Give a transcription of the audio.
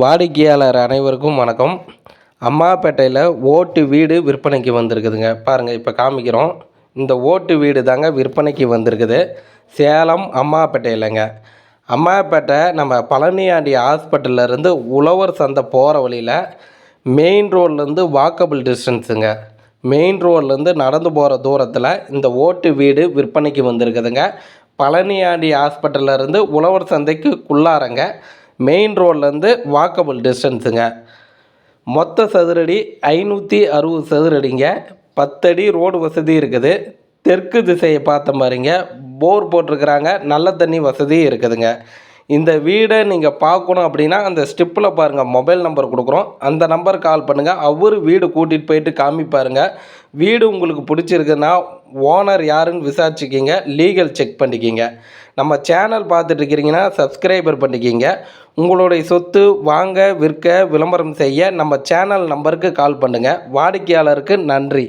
வாடிக்கையாளர் அனைவருக்கும் வணக்கம். அம்மாப்பேட்டையில் ஓட்டு வீடு விற்பனைக்கு வந்திருக்குதுங்க. பாருங்கள் இப்போ காமிக்கிறோம். இந்த ஓட்டு வீடு தாங்க விற்பனைக்கு வந்திருக்குது. சேலம் அம்மாப்பேட்டையிலங்க அம்மாப்பேட்டை நம்ம பழனியாண்டி ஹாஸ்பிட்டல்லேருந்து உழவர் சந்தை போகிற வழியில் மெயின் ரோட்லேருந்து வாக்கபிள் டிஸ்டன்ஸுங்க மெயின் ரோட்லேருந்து நடந்து போகிற தூரத்தில் இந்த ஓட்டு வீடு விற்பனைக்கு வந்திருக்குதுங்க. பழனியாண்டி ஹாஸ்பிட்டல்லேருந்து உழவர் சந்தைக்கு உள்ளாரங்க மெயின் ரோட்லேருந்து வாக்கபிள் டிஸ்டன்ஸுங்க மொத்த சதுரடி ஐநூற்றி அறுபது சதுரடிங்க. பத்தடி ரோடு வசதி இருக்குது. தெற்கு திசையை பார்த்த மாதிரிங்க. போர் போட்டிருக்கிறாங்க. நல்ல தண்ணி வசதி இருக்குதுங்க. இந்த வீடை நீங்கள் பார்க்கணும் அப்படின்னா அந்த ஸ்டிப்பில் பாருங்கள் மொபைல் நம்பர் கொடுக்குறோம். அந்த நம்பர் கால் பண்ணுங்கள் அவர் வீடு கூட்டிகிட்டு போயிட்டு காமிப்பாருங்க. வீடு உங்களுக்கு பிடிச்சிருக்குன்னா ஓனர் யாருன்னு விசாரிச்சுக்கிங்க. லீகல் செக் பண்ணிக்கிங்க. நம்ம சேனல் பார்த்துட்டு இருக்கிறீங்கன்னா சப்ஸ்கிரைபர் பண்ணிக்கிங்க. உங்களுடைய சொத்து வாங்க விற்க விளம்பரம் செய்ய நம்ம சேனல் நம்பருக்கு கால் பண்ணுங்கள் வாடிக்கையாளருக்கு நன்றி.